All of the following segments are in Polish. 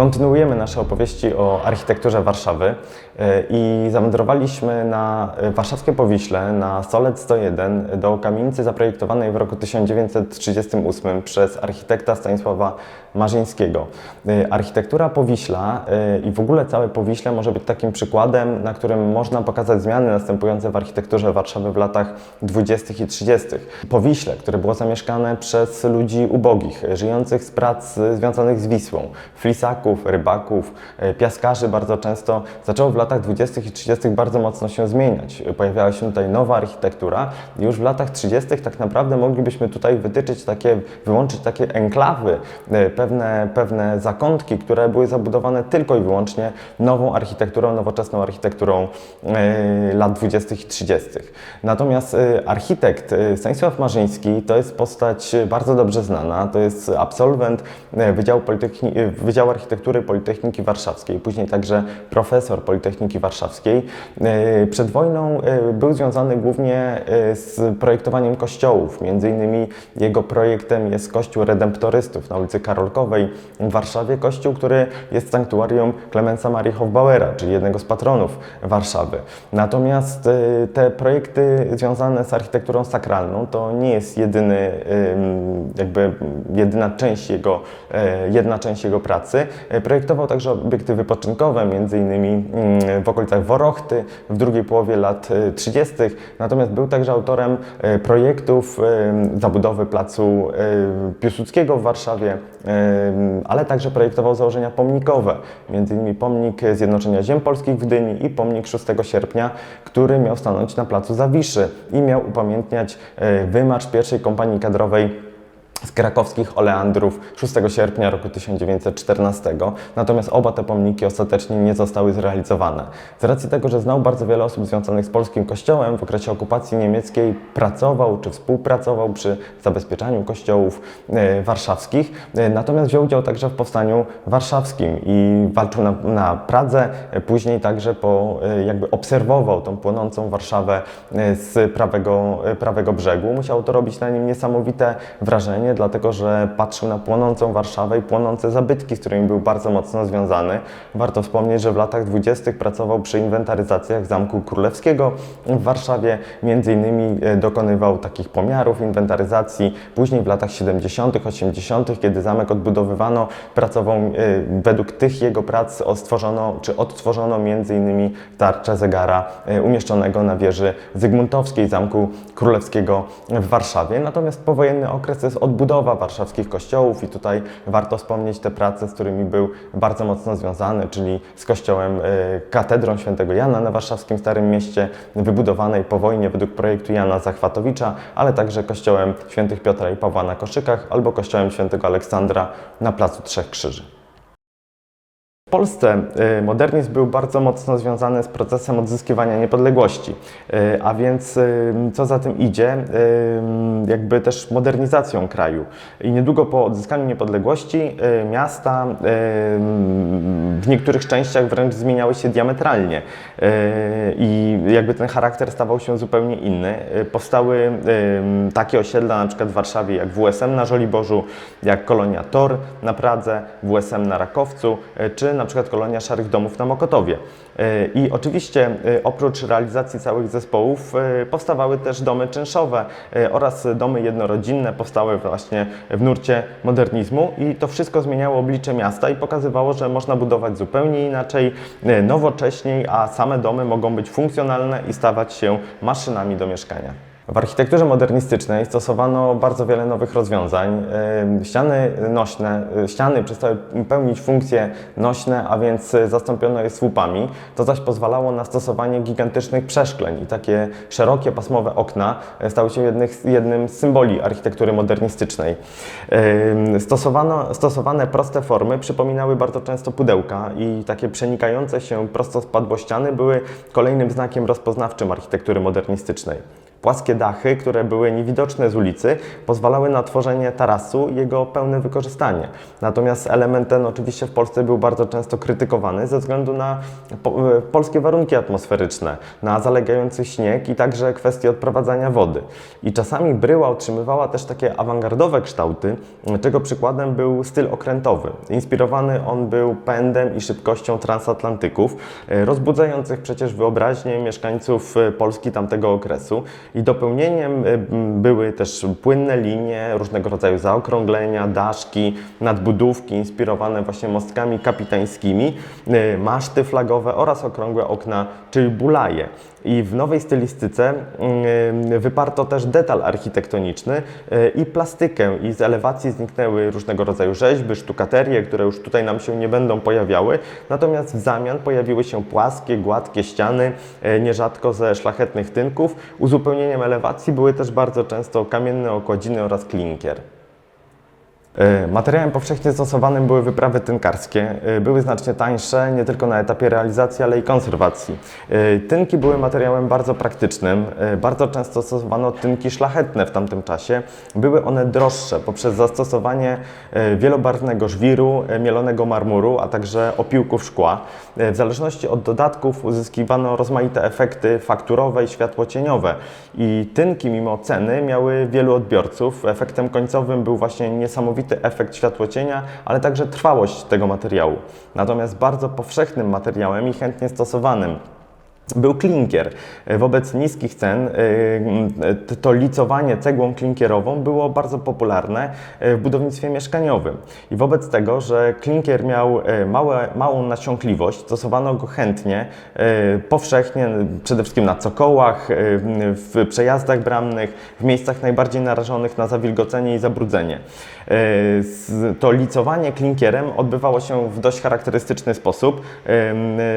Kontynuujemy nasze opowieści o architekturze Warszawy e, i zawędrowaliśmy na warszawskie Powiśle, na Solec 101 do kamienicy zaprojektowanej w roku 1938 przez architekta Stanisława Marzyńskiego. E, Architektura Powiśla e, i w ogóle całe Powiśle może być takim przykładem, na którym można pokazać zmiany następujące w architekturze Warszawy w latach 20. i 30. Powiśle, które było zamieszkane przez ludzi ubogich, żyjących z prac związanych z Wisłą, flisaków, rybaków, e, piaskarzy bardzo często, zaczęło w latach 20. i 30. bardzo mocno się zmieniać. Pojawiała się tutaj nowa architektura już w latach 30. tak naprawdę moglibyśmy tutaj wytyczyć takie, wyłączyć takie enklawy, e, pewne, pewne zakątki, które były zabudowane tylko i wyłącznie nową architekturą, nowoczesną architekturą e, lat 20. i 30. Natomiast architekt Stanisław Marzyński to jest postać bardzo dobrze znana, to jest absolwent Wydziału, Politechni- e, Wydziału Architektury Politechniki Warszawskiej, później także profesor Politechniki Warszawskiej. E, Przed wojną e, był związany głównie e, z projektowaniem kościołów, między innymi jego projektem jest Kościół Redemptorystów na ulicy Karolkowej w Warszawie, kościół, który jest sanktuarium Klemensa Marii Hofbauera, czyli jednego z patronów Warszawy. Natomiast te projekty związane z architekturą sakralną to nie jest jedyny, jakby jedyna część jego, jedna część jego pracy. E, Projektował także obiekty wypoczynkowe, między innymi mm, w okolicach Worochty w drugiej połowie lat e, 30. Natomiast był także autorem e, projektów e, zabudowy placu e, Piłsudskiego w Warszawie, e, ale także projektował założenia pomnikowe, innymi pomnik Zjednoczenia Ziem Polskich w Gdyni i pomnik 6 sierpnia, który miał stanąć na placu Zawiszy i miał upamiętniać e, wymarsz pierwszej kompanii kadrowej z krakowskich oleandrów 6 sierpnia roku 1914. Natomiast oba te pomniki ostatecznie nie zostały zrealizowane. Z racji tego, że znał bardzo wiele osób związanych z polskim kościołem, w okresie okupacji niemieckiej pracował czy współpracował przy zabezpieczaniu kościołów e, warszawskich. E, natomiast wziął udział także w powstaniu warszawskim i walczył na, na Pradze. E, Później także po, e, jakby obserwował tą płonącą Warszawę e, z prawego, e, prawego brzegu. Musiał to robić na nim niesamowite wrażenie, dlatego że patrzył na płonącą Warszawę i płonące zabytki, z którymi był bardzo mocno związany. Warto wspomnieć, że w latach 20. pracował przy inwentaryzacjach Zamku Królewskiego w Warszawie. Między innymi e, dokonywał takich pomiarów, inwentaryzacji. Później w latach 70., 80., kiedy zamek odbudowywano, pracował e, według tych jego prac stworzono, czy odtworzono między innymi tarczę zegara e, umieszczonego na wieży Zygmuntowskiej Zamku Królewskiego w Warszawie. Natomiast powojenny okres jest odbudowa warszawskich kościołów i tutaj warto wspomnieć te prace, z którymi był bardzo mocno związany, czyli z kościołem e, katedrą świętego Jana na warszawskim Starym Mieście, wybudowanej po wojnie według projektu Jana Zachwatowicza, ale także kościołem świętych Piotra i Pawła na Koszykach albo kościołem świętego Aleksandra na Placu Trzech Krzyży. W Polsce y, modernizm był bardzo mocno związany z procesem odzyskiwania niepodległości, y, a więc y, co za tym idzie, jakby też modernizacją kraju. I niedługo po odzyskaniu niepodległości miasta w niektórych częściach wręcz zmieniały się diametralnie i jakby ten charakter stawał się zupełnie inny. Powstały takie osiedla na przykład w Warszawie jak WSM na Żoliborzu, jak kolonia Tor na Pradze, WSM na Rakowcu, czy na przykład kolonia Szarych Domów na Mokotowie. Y, I oczywiście y, oprócz realizacji całych zespołów y, powstawały też domy czynszowe oraz domy jednorodzinne powstały właśnie w nurcie modernizmu i to wszystko zmieniało oblicze miasta i pokazywało, że można budować zupełnie inaczej, nowocześniej, a same domy mogą być funkcjonalne i stawać się maszynami do mieszkania. W architekturze modernistycznej stosowano bardzo wiele nowych rozwiązań. Ściany nośne, y, ściany przestały pełnić funkcje nośne, a więc y, zastąpiono je słupami. To zaś pozwalało na stosowanie gigantycznych przeszkleń i takie szerokie pasmowe okna y, stały się jednym z symboli architektury modernistycznej. Stosowano, stosowane proste formy przypominały bardzo często pudełka i takie przenikające się prosto spadłościany były kolejnym znakiem rozpoznawczym architektury modernistycznej. Płaskie dachy, które były niewidoczne z ulicy, pozwalały na tworzenie tarasu i jego pełne wykorzystanie. Natomiast element ten oczywiście w Polsce był bardzo często krytykowany ze względu na po, e, polskie warunki atmosferyczne, na zalegający śnieg i także kwestie odprowadzania wody. I czasami bryła otrzymywała też takie awangardowe kształty, czego przykładem był styl okrętowy. Inspirowany on był pędem i szybkością transatlantyków, e, rozbudzających przecież wyobraźnię mieszkańców e, Polski tamtego okresu. I dopełnieniem m, były też płynne linie, różnego rodzaju zaokrąglenia, daszki, nadbudówki inspirowane właśnie mostkami kapitańskimi, e, maszty flagowe oraz okrągłe okna, czyli bulaje. I w nowej stylistyce mm, wyparto też detal architektoniczny i plastykę i z elewacji zniknęły różnego rodzaju rzeźby, sztukaterie, które już tutaj nam się nie będą pojawiały, natomiast w zamian pojawiły się płaskie, gładkie ściany, nierzadko ze szlachetnych tynków. Uzupełnieniem elewacji były też bardzo często kamienne okładziny oraz klinkier. E, Materiałem powszechnie stosowanym były wyprawy tynkarskie. E, Były znacznie tańsze, nie tylko na etapie realizacji, ale i konserwacji. E, Tynki były materiałem bardzo praktycznym. Bardzo często stosowano tynki szlachetne w tamtym czasie. Były one droższe poprzez zastosowanie wielobarwnego żwiru, mielonego marmuru, a także opiłków szkła. W zależności od dodatków uzyskiwano rozmaite efekty fakturowe i światłocieniowe. I tynki, mimo ceny, miały wielu odbiorców. Efektem końcowym był właśnie niesamowity efekt światłocienia, ale także trwałość tego materiału. Natomiast bardzo powszechnym materiałem i chętnie stosowanym był klinkier. Wobec niskich cen y, to licowanie cegłą klinkierową było bardzo popularne y, w budownictwie mieszkaniowym. I wobec tego, że klinkier miał y, małe, małą nasiąkliwość, stosowano go chętnie, y, powszechnie, przede wszystkim na cokołach, y, w przejazdach bramnych, w miejscach najbardziej narażonych na zawilgocenie i zabrudzenie. Z- To licowanie klinkierem odbywało się w dość charakterystyczny sposób. Y,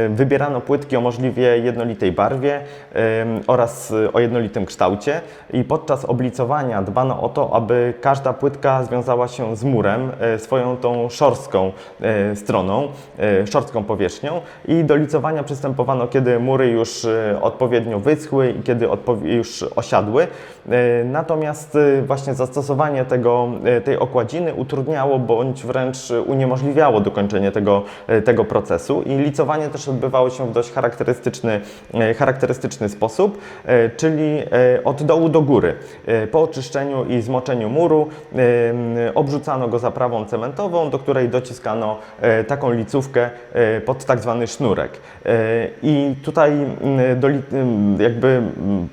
Wybierano płytki o możliwie jednolitej barwie ym, oraz o jednolitym kształcie i podczas oblicowania dbano o to, aby każda płytka związała się z murem swoją tą szorstką stroną, szorstką powierzchnią i do licowania przystępowano, kiedy mury już odpowiednio wyschły i kiedy już osiadły. Natomiast właśnie zastosowanie tego, tej okładziny utrudniało bądź wręcz uniemożliwiało dokończenie tego, y, tego procesu i licowanie też odbywało się w dość charakterystyczny, y, charakterystyczny sposób, y, czyli od dołu do góry. Po oczyszczeniu i zmoczeniu muru obrzucano go zaprawą cementową, do której dociskano taką licówkę pod tak zwany sznurek. I tutaj y, do, y, jakby y,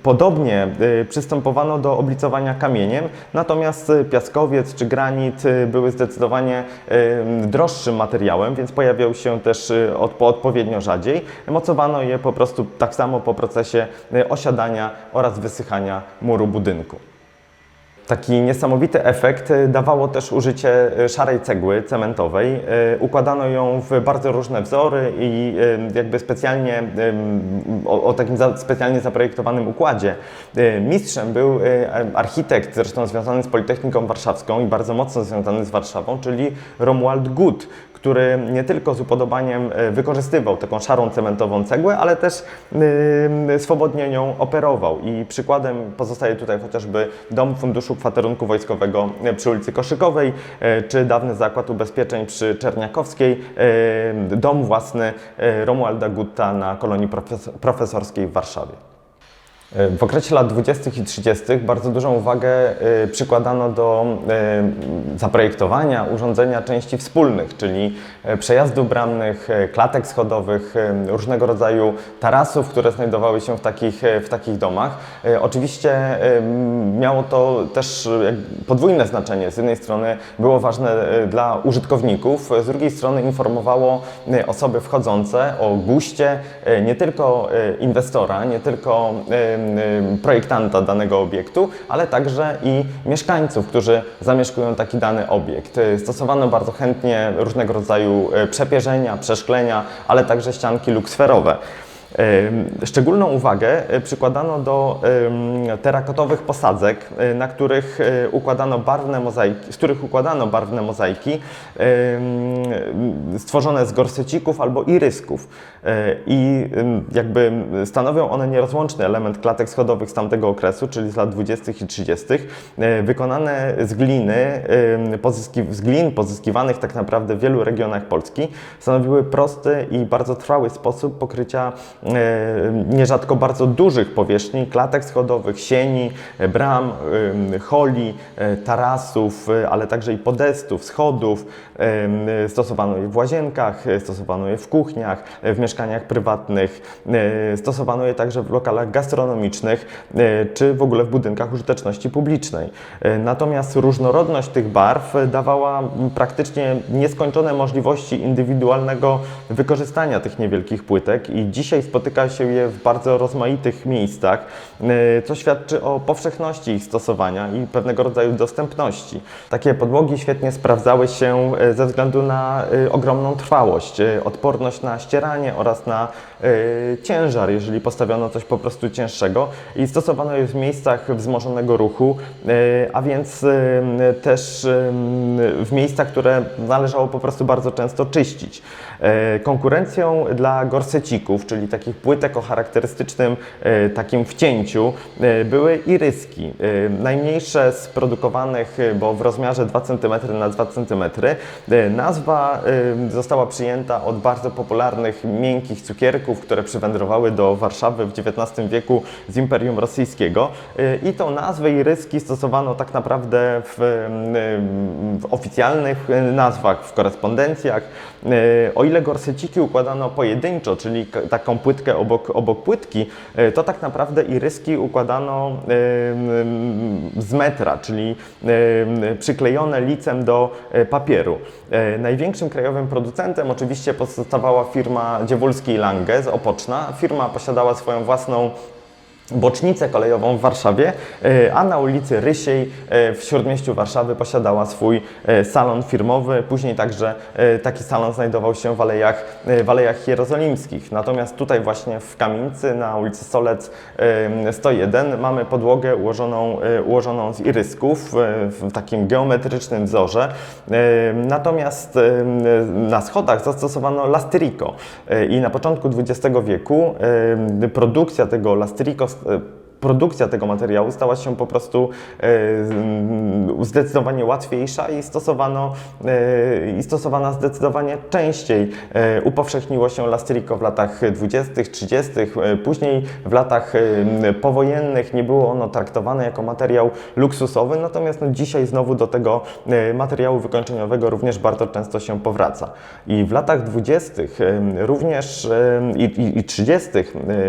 podobnie przystępowano do oblicowania kamieniem, natomiast piaskowiec czy granit y, były zdecydowanie y, droższym materiałem, więc pojawiał się też y, odpo- odpowiednio rzadziej. Mocowano je po prostu tak samo po procesie osiadania oraz wysychania muru budynku. Taki niesamowity efekt y, dawało też użycie y, szarej cegły cementowej. Y, Układano ją w bardzo różne wzory i jakby specjalnie o, o takim za, specjalnie zaprojektowanym układzie. Mistrzem był architekt, zresztą związany z Politechniką Warszawską i bardzo mocno związany z Warszawą, czyli Romuald Gut, który nie tylko z upodobaniem wykorzystywał taką szarą cementową cegłę, ale też swobodnie nią operował. I przykładem pozostaje tutaj chociażby Dom Funduszu Kwaterunku Wojskowego przy ulicy Koszykowej, e, czy dawny Zakład Ubezpieczeń przy Czerniakowskiej, e, dom własny e, Romualda Gutta na kolonii profes- profesorskiej w Warszawie. W okresie lat 20. i 30. bardzo dużą uwagę y, przykładano do y, zaprojektowania, urządzenia części wspólnych, czyli przejazdów bramnych, klatek schodowych, różnego rodzaju tarasów, które znajdowały się w takich, w takich domach. Oczywiście miało to też podwójne znaczenie. Z jednej strony było ważne dla użytkowników, z drugiej strony informowało osoby wchodzące o guście nie tylko inwestora, nie tylko projektanta danego obiektu, ale także i mieszkańców, którzy zamieszkują taki dany obiekt. Y, Stosowano bardzo chętnie różnego rodzaju y, przepierzenia, przeszklenia, ale także ścianki luksferowe. Szczególną uwagę e, przykładano do terakotowych posadzek, e, na których e, układano barwne mozaiki, z których układano barwne mozaiki stworzone z gorsecików albo irysków. I jakby stanowią one nierozłączny element klatek schodowych z tamtego okresu, czyli z lat 20. i 30., e, wykonane z gliny, pozyski, z glin pozyskiwanych tak naprawdę w wielu regionach Polski, stanowiły prosty i bardzo trwały sposób pokrycia nierzadko bardzo dużych powierzchni klatek schodowych, sieni, e, bram, e, holi, e, tarasów, e, ale także i podestów, schodów. E, Stosowano je w łazienkach, e, stosowano je w kuchniach, e, w mieszkaniach prywatnych, e, stosowano je także w lokalach gastronomicznych e, czy w ogóle w budynkach użyteczności publicznej. E, Natomiast różnorodność tych barw e, dawała praktycznie nieskończone możliwości indywidualnego wykorzystania tych niewielkich płytek i dzisiaj spotyka się je w bardzo rozmaitych miejscach, e, co świadczy o powszechności ich stosowania i pewnego rodzaju dostępności. Takie podłogi świetnie sprawdzały się e, ze względu na e, ogromną trwałość, odporność na ścieranie oraz na ciężar, jeżeli postawiono coś po prostu cięższego i stosowano je w miejscach wzmożonego ruchu, a więc też w miejscach, które należało po prostu bardzo często czyścić. Konkurencją dla gorsecików, czyli takich płytek o charakterystycznym e, takim wcięciu, e, były iryski. E, Najmniejsze z produkowanych, bo w rozmiarze 2 cm na 2 cm. Nazwa została przyjęta od bardzo popularnych miękkich cukierków, które przywędrowały do Warszawy w XIX wieku z Imperium Rosyjskiego. I tą nazwę iryski stosowano tak naprawdę w, w oficjalnych nazwach, w korespondencjach. O ile gorseciki układano pojedynczo, czyli taką płytkę obok, obok płytki, e, to tak naprawdę iryski układano em, z metra, czyli em, przyklejone licem do e, papieru. E, Największym krajowym producentem oczywiście pozostawała firma Dziewulski Lange z Opoczna. Firma posiadała swoją własną bocznicę kolejową w Warszawie, e, a na ulicy Rysiej e, w śródmieściu Warszawy posiadała swój e, salon firmowy. Później także taki salon znajdował się w Alejach, w Alejach Jerozolimskich. Natomiast tutaj właśnie w Kamienicy na ulicy Solec e, 101 mamy podłogę ułożoną, ułożoną z irysków w takim geometrycznym wzorze. Natomiast na schodach zastosowano lastyrico E, i na początku XX wieku produkcja tego lastyrico e, produkcja tego materiału stała się po prostu e, zdecydowanie łatwiejsza i, stosowano, e, i stosowana zdecydowanie częściej. E, Upowszechniło się lastyrico w latach 20., 30., e, później w latach powojennych nie było ono traktowane jako materiał luksusowy, natomiast no, dzisiaj znowu do tego materiału wykończeniowego również bardzo często się powraca. I w latach 20. e, również i, i, i 30. e,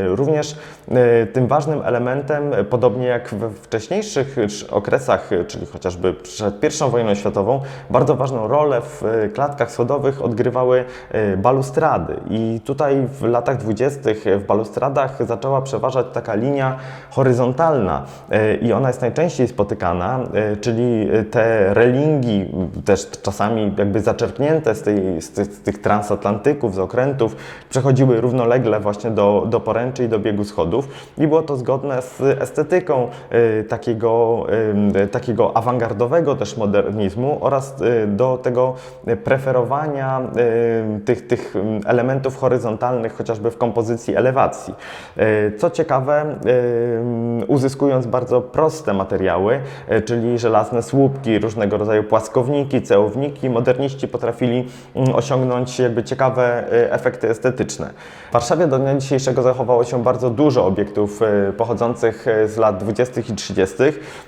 również tym ważnym elementem, e, podobnie jak we wcześniejszych e, okresach, e, czyli chociażby przed I wojną światową, bardzo ważną rolę w e, klatkach schodowych odgrywały e, balustrady. I tutaj w latach 20. w balustradach zaczęła przeważać taka linia horyzontalna e, i ona jest najczęściej spotykana, e, czyli te relingi, też czasami jakby zaczerpnięte z, tej, z, tych, z tych transatlantyków, z okrętów, przechodziły równolegle właśnie do, do poręczy i do biegu schodów i było to zgodne z estetyką e, takiego, e, takiego awangardowego też modernizmu oraz do tego preferowania tych, tych elementów horyzontalnych chociażby w kompozycji elewacji. Co ciekawe, uzyskując bardzo proste materiały, czyli żelazne słupki, różnego rodzaju płaskowniki, cełowniki, moderniści potrafili mm, osiągnąć jakby ciekawe efekty estetyczne. W Warszawie do dnia dzisiejszego zachowało się bardzo dużo obiektów e, pochodzących e, z lat 20. i 30.,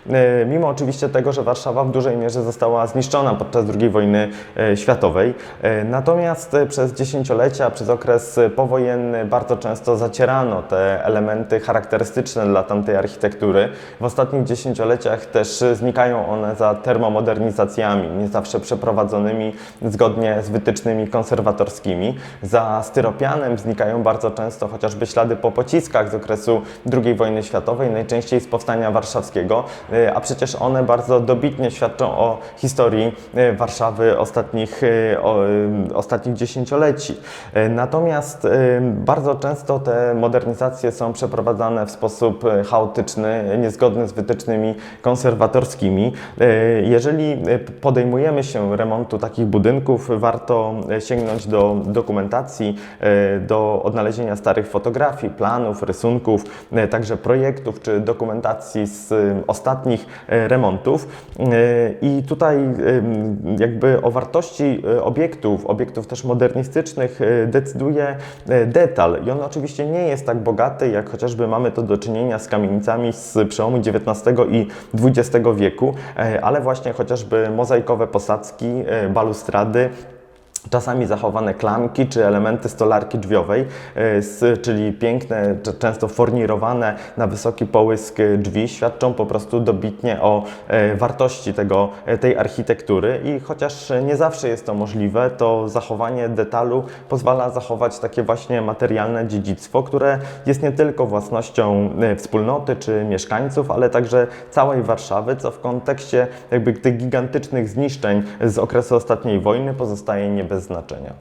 e, mimo oczywiście tego, że Warszawa w dużej mierze została zniszczona podczas II wojny e, światowej. Natomiast przez dziesięciolecia, przez okres powojenny bardzo często zacierano te elementy charakterystyczne dla tamtej architektury. W ostatnich dziesięcioleciach też znikają one za termomodernizacjami, nie zawsze przeprowadzonymi zgodnie z wytycznymi konserwatorskimi. Za styropianem znikają bardzo często chociażby ślady po pociskach z okresu II wojny światowej. Światowej, najczęściej z powstania warszawskiego, e, a przecież one bardzo dobitnie świadczą o historii e, Warszawy ostatnich, e, o, ostatnich dziesięcioleci. Natomiast bardzo często te modernizacje są przeprowadzane w sposób chaotyczny, niezgodny z wytycznymi konserwatorskimi. Jeżeli podejmujemy się remontu takich budynków, warto sięgnąć do dokumentacji, do odnalezienia starych fotografii, planów, rysunków, także projektów czy dokumentacji z e, ostatnich e, remontów. E, I tutaj jakby o wartości obiektów, obiektów też modernistycznych decyduje detal. I on oczywiście nie jest tak bogaty, jak chociażby mamy to do czynienia z kamienicami z przełomu XIX i XX wieku, ale właśnie chociażby mozaikowe posadzki, balustrady, Czasami zachowane klamki czy elementy stolarki drzwiowej, e, czyli piękne, często fornirowane na wysoki połysk drzwi, świadczą po prostu dobitnie o e, wartości tego, e, tej architektury. I chociaż nie zawsze jest to możliwe, to zachowanie detalu pozwala zachować takie właśnie materialne dziedzictwo, które jest nie tylko własnością wspólnoty czy mieszkańców, ale także całej Warszawy, co w kontekście jakby tych gigantycznych zniszczeń z okresu ostatniej wojny pozostaje nie bez znaczenia.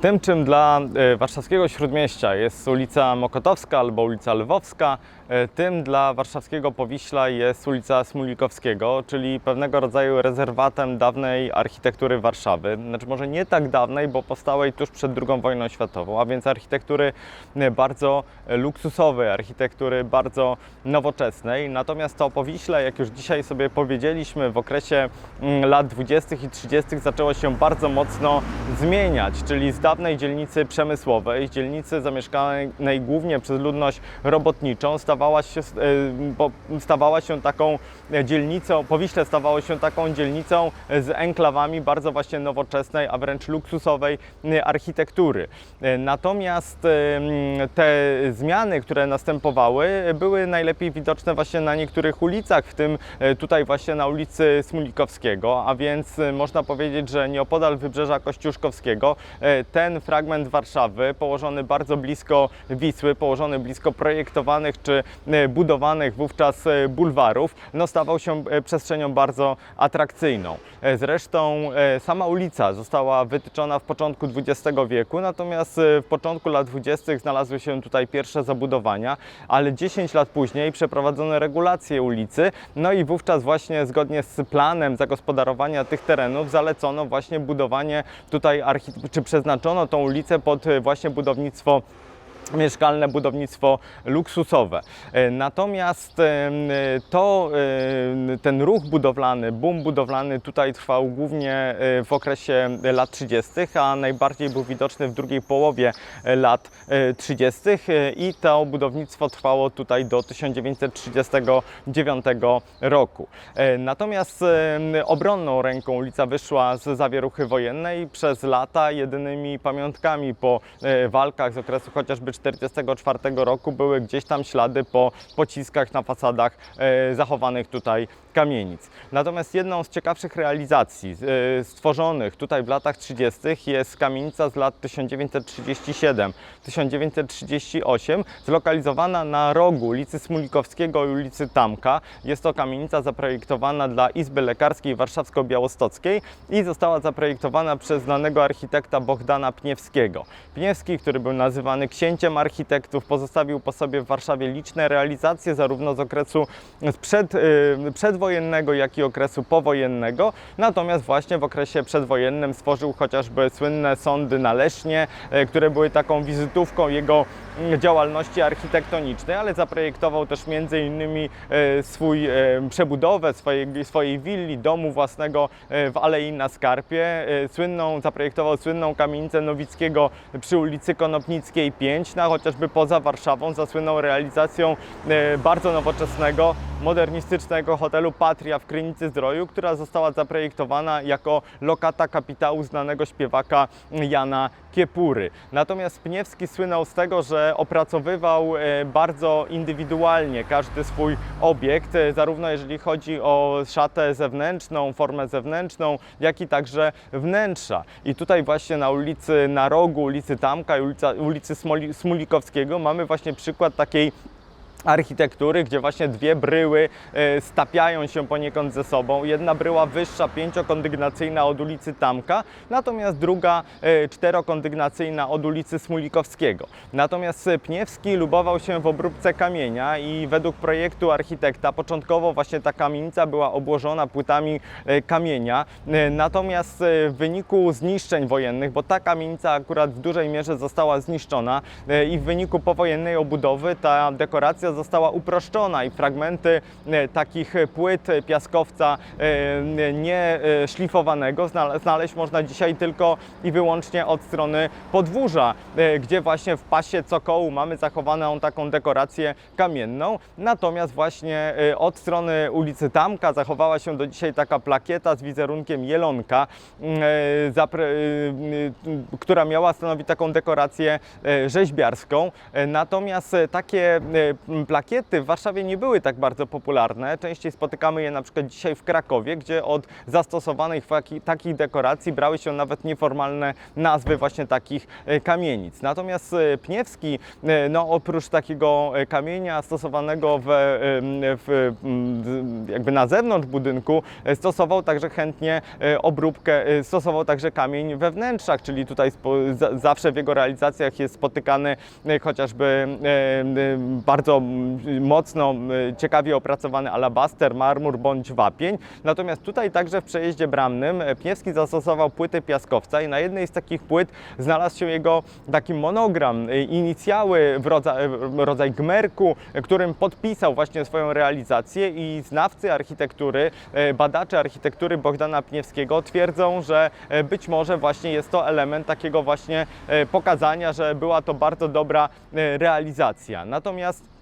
Tym, czym dla e, warszawskiego śródmieścia jest ulica Mokotowska albo ulica Lwowska, tym dla warszawskiego Powiśla jest ulica Smulikowskiego, czyli pewnego rodzaju rezerwatem dawnej architektury Warszawy. Znaczy może nie tak dawnej, bo powstałej tuż przed II wojną światową, a więc architektury e, bardzo luksusowej, architektury bardzo nowoczesnej. Natomiast to Powiśle, jak już dzisiaj sobie powiedzieliśmy, w okresie mm, lat 20. i 30. zaczęło się bardzo mocno zmieniać, czyli z dawnej dzielnicy przemysłowej, dzielnicy zamieszkanej głównie przez ludność robotniczą, stawała się, e, stawała się taką dzielnicą, Powiśle stawało się taką dzielnicą z enklawami bardzo właśnie nowoczesnej, a wręcz luksusowej e, architektury. E, Natomiast e, te zmiany, które następowały, były najlepiej widoczne właśnie na niektórych ulicach, w tym e, tutaj właśnie na ulicy Smulikowskiego, a więc e, można powiedzieć, że nieopodal wybrzeża Kościuszkowskiego e, ten fragment Warszawy, położony bardzo blisko Wisły, położony blisko projektowanych czy e, budowanych wówczas e, bulwarów, no stawał się e, przestrzenią bardzo atrakcyjną. E, Zresztą e, sama ulica została wytyczona w początku XX wieku, natomiast e, w początku lat 20. znalazły się tutaj pierwsze zabudowania, ale 10 lat później przeprowadzono regulację ulicy, no i wówczas właśnie zgodnie z planem zagospodarowania tych terenów zalecono właśnie budowanie tutaj, czy przeznaczono tą ulicę pod e, właśnie budownictwo mieszkalne budownictwo luksusowe. E, Natomiast em, to, em, ten ruch budowlany, boom budowlany tutaj trwał głównie e, w okresie lat 30., a najbardziej był widoczny w drugiej połowie e, lat e, 30. e, i to budownictwo trwało tutaj do 1939 roku. E, Natomiast obronną ręką ulica wyszła z zawieruchy wojennej przez lata jedynymi pamiątkami po e, walkach z okresu chociażby 1944 roku były gdzieś tam ślady po pociskach na fasadach e, zachowanych tutaj kamienic. Natomiast jedną z ciekawszych realizacji e, stworzonych tutaj w latach 30. jest kamienica z lat 1937-1938, zlokalizowana na rogu ulicy Smulikowskiego i ulicy Tamka. Jest to kamienica zaprojektowana dla Izby Lekarskiej Warszawsko-Białostockiej i została zaprojektowana przez znanego architekta Bohdana Pniewskiego. Pniewski, który był nazywany księciem architektów, pozostawił po sobie w Warszawie liczne realizacje zarówno z okresu sprzed, y, przedwojennego, jak i okresu powojennego. Natomiast właśnie w okresie przedwojennym stworzył chociażby słynne sądy na y, które były taką wizytówką jego mm, działalności architektonicznej, ale zaprojektował też między innymi e, swój przebudowę swojej, swojej willi, domu własnego w Alei na Skarpie. Słynną, zaprojektował słynną kamienicę Nowickiego przy ulicy Konopnickiej 5, no, a chociażby poza Warszawą zasłynął realizacją e, bardzo nowoczesnego, modernistycznego hotelu Patria w Krynicy Zdroju, która została zaprojektowana jako lokata kapitału znanego śpiewaka Jana Kiepury. Natomiast Pniewski słynął z tego, że opracowywał e, bardzo indywidualnie każdy swój obiekt, e, zarówno jeżeli chodzi o szatę zewnętrzną, formę zewnętrzną, jak i także wnętrza. I tutaj właśnie na ulicy, na rogu ulicy Tamka i ulicy Smoli, Smulikowskiego mamy właśnie przykład takiej architektury, gdzie właśnie dwie bryły e, stapiają się poniekąd ze sobą. Jedna bryła wyższa, pięciokondygnacyjna od ulicy Tamka, natomiast druga e, czterokondygnacyjna od ulicy Smulikowskiego. Natomiast Pniewski lubował się w obróbce kamienia i według projektu architekta początkowo właśnie ta kamienica była obłożona płytami e, kamienia, natomiast w wyniku zniszczeń wojennych, bo ta kamienica akurat w dużej mierze została zniszczona i w wyniku powojennej obudowy ta dekoracja została uproszczona i fragmenty e, takich płyt piaskowca e, nie e, szlifowanego znale- znaleźć można dzisiaj tylko i wyłącznie od strony podwórza, gdzie właśnie w pasie cokołu mamy zachowaną taką dekorację kamienną. Natomiast właśnie od strony ulicy Tamka zachowała się do dzisiaj taka plakieta z wizerunkiem jelonka, mm, która miała stanowić taką dekorację rzeźbiarską. Natomiast takie plakiety w Warszawie nie były tak bardzo popularne. Częściej spotykamy je na przykład dzisiaj w Krakowie, gdzie od zastosowanych taki- takich dekoracji brały się nawet nieformalne nazwy właśnie takich e, kamienic. Natomiast e, Pniewski, e, no oprócz takiego kamienia stosowanego w, w, jakby na zewnątrz budynku, stosował także chętnie obróbkę, stosował także kamień we wnętrzach, czyli tutaj zawsze w jego realizacjach jest spotykany chociażby bardzo mocno, m, ciekawie opracowany alabaster, marmur bądź wapień. Natomiast tutaj także w przejeździe bramnym e, Pniewski zastosował płyty piaskowca i na jednej z takich płyt znalazł się jego taki monogram, e, inicjały w rodzaj, rodzaj gmerku, e, którym podpisał właśnie swoją realizację i znawcy architektury, e, badacze architektury Bogdana Pniewskiego twierdzą, że e, być może właśnie jest to element takiego właśnie e, pokazania, że była to bardzo dobra e, realizacja. Natomiast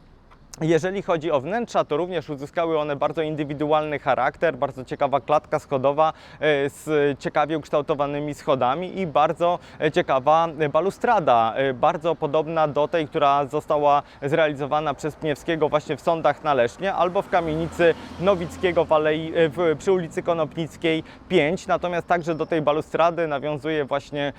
jeżeli chodzi o wnętrza, to również uzyskały one bardzo indywidualny charakter, bardzo ciekawa klatka schodowa e, z ciekawie ukształtowanymi schodami i bardzo e, ciekawa balustrada, e, bardzo podobna do tej, która została zrealizowana przez Pniewskiego właśnie w Sądach na Lesznie albo w kamienicy Nowickiego w alei, w, przy ulicy Konopnickiej 5. Natomiast także do tej balustrady nawiązuje właśnie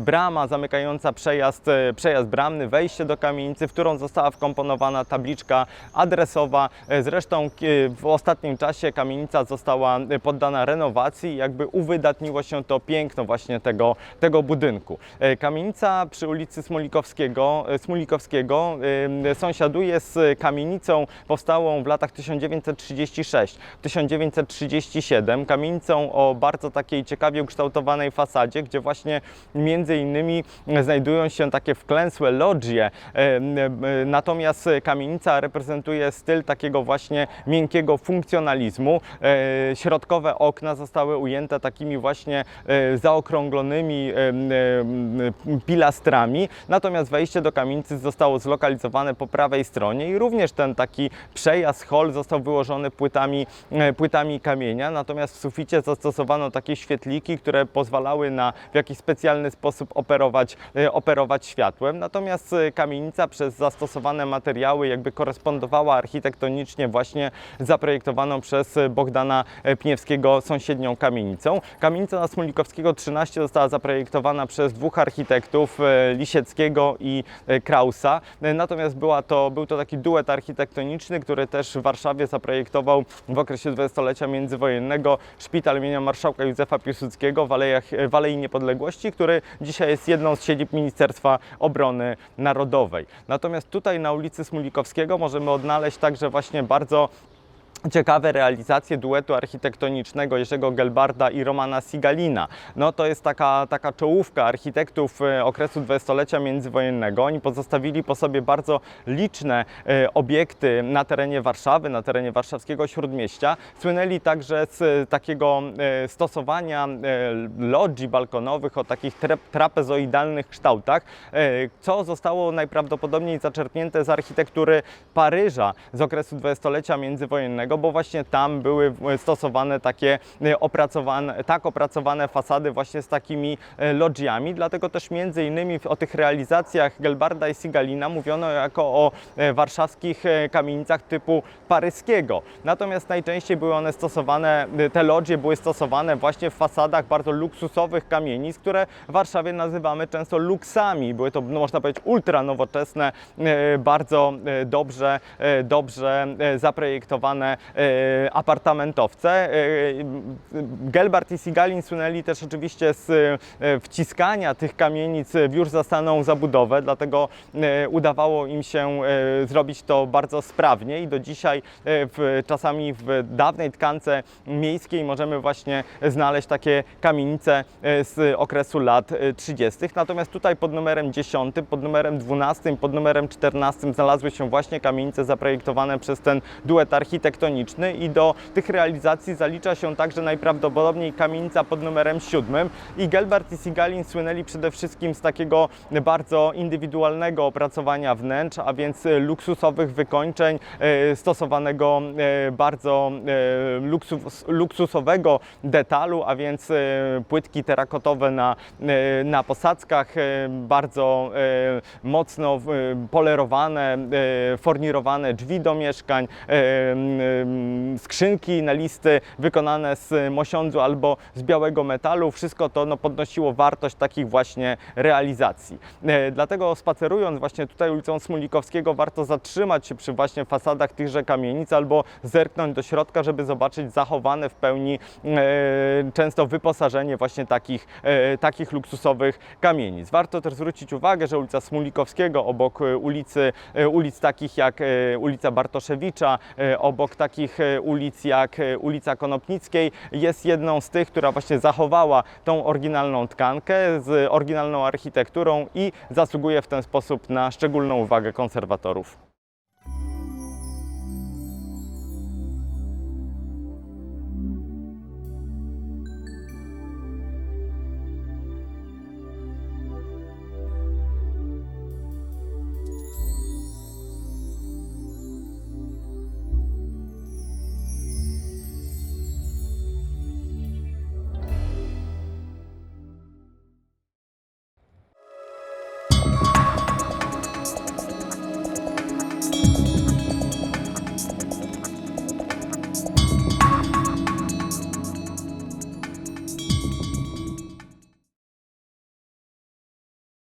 brama zamykająca przejazd, przejazd bramny, wejście do kamienicy, w którą została wkomponowana tabliczka adresowa. E, Zresztą e, w ostatnim czasie kamienica została e, poddana renowacji jakby uwydatniło się to piękno właśnie tego, tego budynku. Kamienica przy ulicy Smolikowskiego, Smulikowskiego e, sąsiaduje z kamienicą powstałą w latach 1936-1937, kamienicą o bardzo takiej ciekawie ukształtowanej fasadzie, gdzie właśnie między innymi znajdują się takie wklęsłe lodgie, e, m, e, natomiast kamienica reprezentuje styl takiego właśnie miękkiego funkcjonalizmu. E, Środkowe okna zostały ujęte takimi właśnie e, zaokrąglonymi pilastrami, natomiast wejście do kamienicy zostało zlokalizowane po prawej stronie i również ten taki przejazd hol został wyłożony płytami, e, płytami kamienia, natomiast w suficie zastosowano takie świetliki, które pozwalały na w jakiś specjalny sposób operować, operować światłem. Natomiast kamienica przez zastosowane materiały jakby korespondowała architektonicznie właśnie zaprojektowaną przez Bogdana Pniewskiego sąsiednią kamienicą. Kamienica na Smolikowskiego 13 została zaprojektowana przez dwóch architektów, e, Lisieckiego i e, Krausa. E, Natomiast była to, był to taki duet architektoniczny, który też w Warszawie zaprojektował w okresie dwudziestolecia międzywojennego szpital imienia marszałka Józefa Piłsudskiego w, Alejach, w Alei Niepodległości, który dzisiaj jest jedną z siedzib Ministerstwa Obrony Narodowej. Natomiast tutaj na ulicy Smulikowskiego możemy odnaleźć także właśnie bardzo ciekawe realizacje duetu architektonicznego Jerzego Gelbarda i Romana Sigalina. No to jest taka, taka czołówka architektów e, okresu dwudziestolecia międzywojennego. Oni pozostawili po sobie bardzo liczne e, obiekty na terenie Warszawy, na terenie warszawskiego Śródmieścia. Słynęli także z e, takiego stosowania lodzi balkonowych o takich trapezoidalnych kształtach, co zostało najprawdopodobniej zaczerpnięte z architektury Paryża z okresu dwudziestolecia międzywojennego, Warszawskiego, bo właśnie tam były e, stosowane takie e, opracowane, tak opracowane fasady właśnie z takimi e, loggiami, dlatego też między innymi o tych realizacjach Gelbarda i Sigalina mówiono jako o warszawskich kamienicach typu paryskiego. Natomiast najczęściej były one stosowane, te lodgie były stosowane właśnie w fasadach bardzo luksusowych kamienic, które w Warszawie nazywamy często luksami. Były to, no, można powiedzieć, ultra nowoczesne, bardzo dobrze, dobrze zaprojektowane apartamentowce. E, Gelbart i Sigalin słynęli też oczywiście z e, wciskania tych kamienic w już zastaną zabudowę, dlatego e, udawało im się e, zrobić to bardzo sprawnie i do dzisiaj e, w, czasami w dawnej tkance miejskiej możemy właśnie znaleźć takie kamienice e, z okresu lat e, 30. Natomiast tutaj pod numerem 10, pod numerem 12, pod numerem 14 znalazły się właśnie kamienice zaprojektowane przez ten duet architektoniczny i do tych realizacji zalicza się także najprawdopodobniej kamienica pod numerem 7 i Gelbart i Sigalin słynęli przede wszystkim z takiego bardzo indywidualnego opracowania wnętrz, a więc e, luksusowych wykończeń, e, stosowanego e, bardzo luksus, luksusowego detalu, a więc płytki terakotowe na, na posadzkach, bardzo mocno polerowane, fornirowane drzwi do mieszkań, skrzynki na listy wykonane z mosiądzu albo z białego metalu. Wszystko to no, podnosiło wartość takich właśnie realizacji. E, Dlatego spacerując właśnie tutaj ulicą Smulikowskiego warto zatrzymać się przy właśnie fasadach tychże kamienic albo zerknąć do środka, żeby zobaczyć zachowane w pełni e, często wyposażenie właśnie takich, e, takich luksusowych kamienic. Warto też zwrócić uwagę, że ulica Smulikowskiego obok ulicy, ulic takich jak ulica Bartoszewicza, obok takich e, ulic jak e, ulica Konopnickiej jest jedną z tych, która właśnie zachowała tą oryginalną tkankę z oryginalną architekturą i zasługuje w ten sposób na szczególną uwagę konserwatorów.